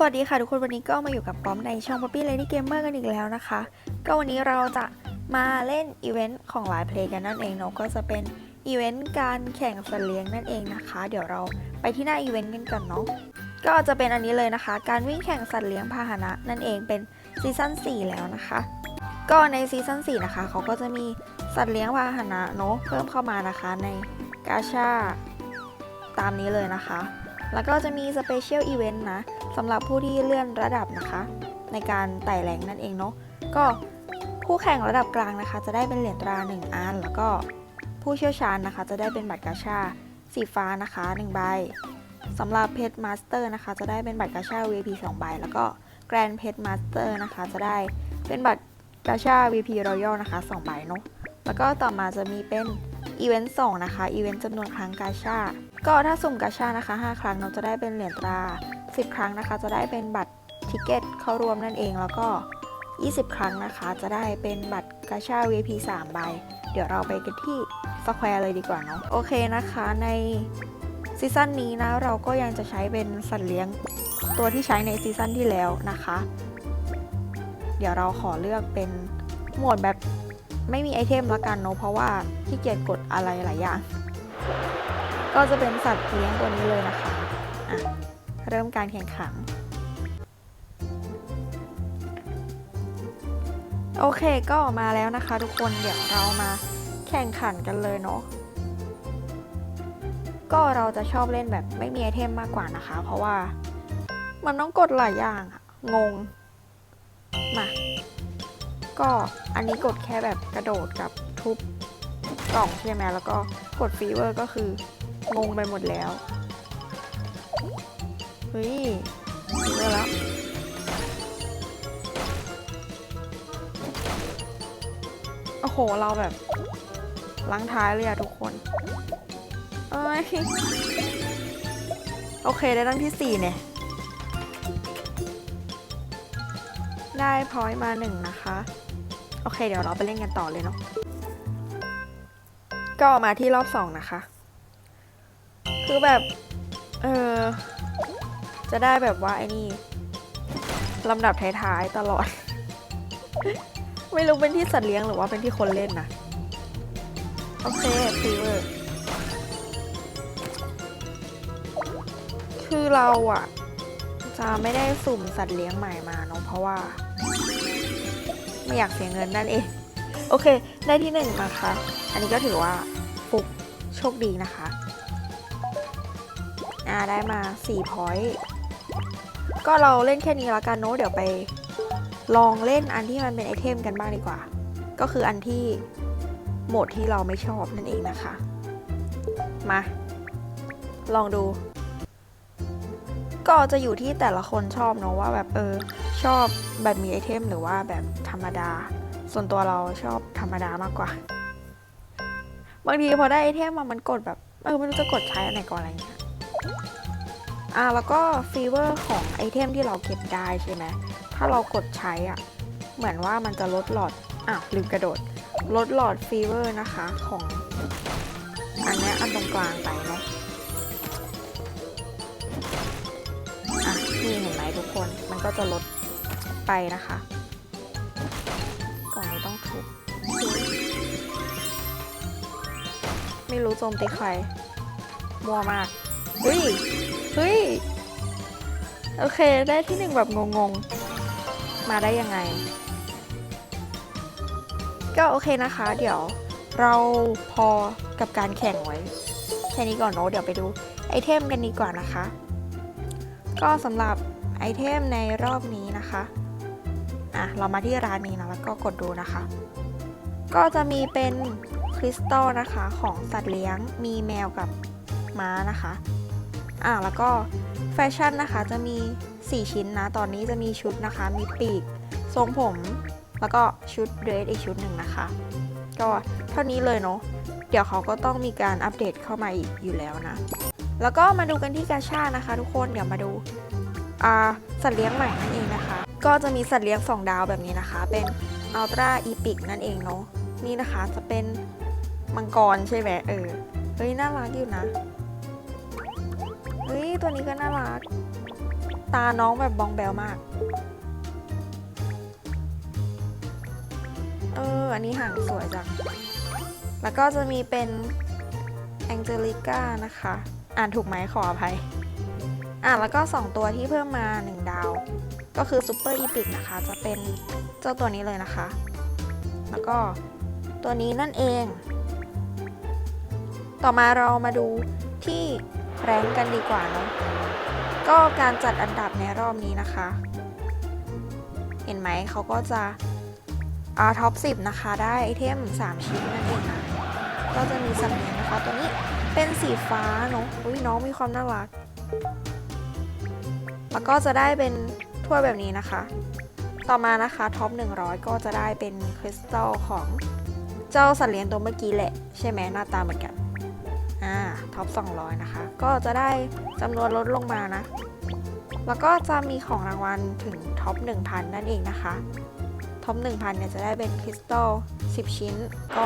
สวัสดีค่ะทุกคนวันนี้ก็มาอยู่กับป้อมในช่อง Poppy Lady Gamer กันอีกแล้วนะคะ ก็วันนี้เราจะมาเล่นอีเวนต์ของ Live Play กันนั่นเองเนาะก็จะเป็นอีเวนต์การแข่งสัตว์เลี้ยงนั่นเองนะคะ เดี๋ยวเราไปที่หน้าอีเวนต์กันก่อนเนาะก็จะเป็นอันนี้เลยนะคะ การวิ่งแข่งสัตว์เลี้ยงพาหนะนั่นเองเป็นซีซั่น4 แล้วนะคะ ก็ในซีซั่น4นะคะเขาก็จะมีสัตว์เลี้ยงพาหนะเนาะเพิ่มเข้ามานะคะในกาชาตามนี้เลยนะคะ แล้วก็จะมีสเปเชียลอีเวนต์นะสำหรับผู้ที่เลื่อนระดับนะคะ ในการไต่แรงนั่นเองเนาะก็ผู้แข่งระดับกลางนะคะ จะได้เป็นเหรียญตรา 1อันแล้วก็ผู้เชี่ยวชาญนะคะ จะได้เป็นบัตรกาชาสีฟ้านะคะ1ใบสำหรับเพชรมาสเตอร์นะคะ จะได้เป็นบัตรกาชา VIP 2ใบแล้วก็แกรนเพชรมาสเตอร์นะคะ จะได้เป็นบัตรกาชา VP Royal นะคะ2ใบเนาะแล้วก็ต่อมาจะมีเป็นอีเวนต์2นะคะอีเวนต์จำนวนครั้งกาชา ก็ถ้าสุ่มกาชานะคะ 5 ครั้งเราจะได้เป็นเหรียญตรา 10 ครั้งนะคะ จะได้เป็นบัตรทิเกตเข้ารวมนั่นเองแล้วก็ 20 ครั้งนะคะ จะได้เป็นบัตรกาชา VIP 3 ใบ เดี๋ยวเราไปกันที่สแควร์เลยดีกว่าเนาะโอเคนะคะในซีซั่นนี้นะเราก็ยังจะใช้เป็นสัตว์เลี้ยงตัวที่ใช้ในซีซั่นที่แล้วนะคะ เดี๋ยวเราขอเลือกเป็นหมวดแบบไม่มีไอเทมละกันเนาะเพราะว่าขี้เกียจกดอะไรหลายอย่าง ก็จะเป็นสัตว์เลี้ยงตัวนี้เลยนะคะะเริ่มการแข่งขันโอเคก็ออกมาแล้วนะคะ ทุกคนเดี๋ยวเรามาแข่งขันกันเลยเนาะก็เราจะชอบเล่นแบบไม่มีไอเทมมากกว่านะคะ เพราะว่ามันต้องกดหลายอย่างอะงงมาก็อันนี้กดแค่แบบกระโดดกับทุบกล่องใช่ไหมแล้วก็กดฟีเวอร์ก็คือ งงไปหมดแล้ว เฮ้ยฟีเวอร์แล้วโอ้โห เราแบบล้างท้ายเลยอะทุกคน เอ้ย โอเคได้ตั้งที่4เนี่ย ได้พอยต์มาหนึ่งนะคะ โอเค เดี๋ยวเราไปเล่นกันต่อเลยเนาะ ก็มาที่รอบ2นะคะ คือแบบ เออจะได้แบบว่าไอ้นี่ลำดับท้ายๆตลอด ไม่รู้เป็นที่สัตว์เลี้ยงหรือว่าเป็นที่คนเล่นนะโอเคฟีเวอร์คือเราอะจะไม่ได้สุ่มสัตว์เลี้ยงใหม่มาเนาะเพราะว่า ไม่อยากเสียเงินนั่นเอง โอเค ได้ที่หนึ่งมาค่ะ อันนี้ก็ถือว่าฟุกโชคดีนะคะ อ่าได้มา4พอยต์ก็เราเล่นแค่นี้แล้วกันเนาะเดี๋ยวไปลองเล่นอันที่มันเป็นไอเทมกันบ้างดีกว่า ก็คืออันที่โหมดที่เราไม่ชอบนั่นเองนะคะ มา ลองดู ก็จะอยู่ที่แต่ละคนชอบเนาะว่าแบบเออชอบแบบมีไอเทมหรือว่าแบบธรรมดา ส่วนตัวเราชอบธรรมดามากกว่า บางทีพอได้ไอเทมมามันกดแบบ เออไม่รู้จะกดใช้อันไหนก่อนอะไรเงี้ย อ่าแล้วก็ฟีเวอร์ของไอเทมที่เราเก็บได้ใช่ไหมถ้าเรากดใช้อะ เหมือนว่ามันจะลดหลอดอะลืมกระโดด ลดหลอดฟีเวอร์นะคะของ อันนี้อันตรงกลางไปเนาะอะนี่เห็นไหมทุกคนมันก็จะลดไปนะคะ กล่องนี้ต้องทุบไม่รู้โจมตีใคร มัวมาก เฮ้ยเฮ้ย โอเค ได้ที่หนึ่งแบบงงๆ มาได้ยังไง ก็โอเคนะคะ เดี๋ยวเราพอกับการแข่งไว้ แค่นี้ก่อนเนาะเดี๋ยวไปดูไอเทมกันดีกว่านะคะ ก็สำหรับไอเทมในรอบนี้นะคะ อะ เรามาที่ร้านนี้นะแล้วก็กดดูนะคะ ก็จะมีเป็นคริสตัลนะคะของสัตว์เลี้ยงมีแมวกับม้านะคะ อะแล้วก็แฟชั่นนะคะจะมี 4 ชิ้นนะ ตอนนี้จะมีชุดนะคะ มีปีก ทรงผม แล้วก็ชุดเดรสอีกชุดหนึ่งนะคะ ก็เท่านี้เลยเนาะ เดี๋ยวเขาก็ต้องมีการอัปเดตเข้ามาอีกอยู่แล้วนะ แล้วก็มาดูกันที่กาชานะคะ ทุกคน เดี๋ยวมาดูาสัตว์เลี้ยงใหม่นั่นเองนะคะ ก็จะมีสัตว์เลี้ยง 2 ดาวแบบนี้นะคะ เป็นอัลตร้าอีพิกนั่นเองเนาะ นี่นะคะจะเป็นมังกรใช่ไหมเออ เฮ้ยน่ารักอยู่นะ ตัวนี้ก็น่ารัก ตาน้องแบบบองแบลมาก เออ อันนี้หางสวยจัง แล้วก็จะมีเป็นแองเจลิก้านะคะ อ่านถูกไหมขออภัย อะแล้วก็ 2 ตัวที่เพิ่มมา 1 ดาว ก็คือซูเปอร์อีพิกนะคะ จะเป็นเจ้าตัวนี้เลยนะคะ แล้วก็ตัวนี้นั่นเอง ต่อมาเรามาดูที่ แรงกันดีกว่าเนาะก็การจัดอันดับในรอบนี้นะคะ เห็นไหมเขาก็จะอาท็อป 10 นะคะ ได้ไอเทม 3 ชิ้นนั่นเองนะก็จะมีสำเนียงนะคะ ตัวนี้เป็นสีฟ้าเนาะอุ้ยน้องมีความน่ารัก แล้วก็จะได้เป็นถ้วยแบบนี้นะคะ ต่อมานะคะท็อป 100 ก็จะได้เป็นคริสตัลของเจ้าสัตว์เลี้ยงตัวเมื่อกี้แหละ ใช่ไหมหน้าตาเหมือนกัน อ่าท็อป200 นะคะ ก็จะได้จำนวนลดลงมานะ แล้วก็จะมีของรางวัลถึงท็อป1,000 นั่นเองนะคะท็อป1,000 เนี่ยจะได้เป็นคริสตัล10 ชิ้น ก็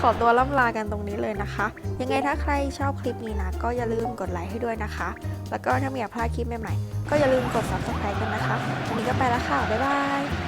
ขอตัวล่ำลากันตรงนี้เลยนะคะ ยังไงถ้าใครชอบคลิปนี้นะ ก็อย่าลืมกดไลค์ให้ด้วยนะคะ แล้วก็ถ้าไม่อยากพลาดคลิปใหม่ๆก็อย่าลืมกด subscribe กันนะคะ วันนี้ก็ไปแล้วค่ะ บ๊ายบาย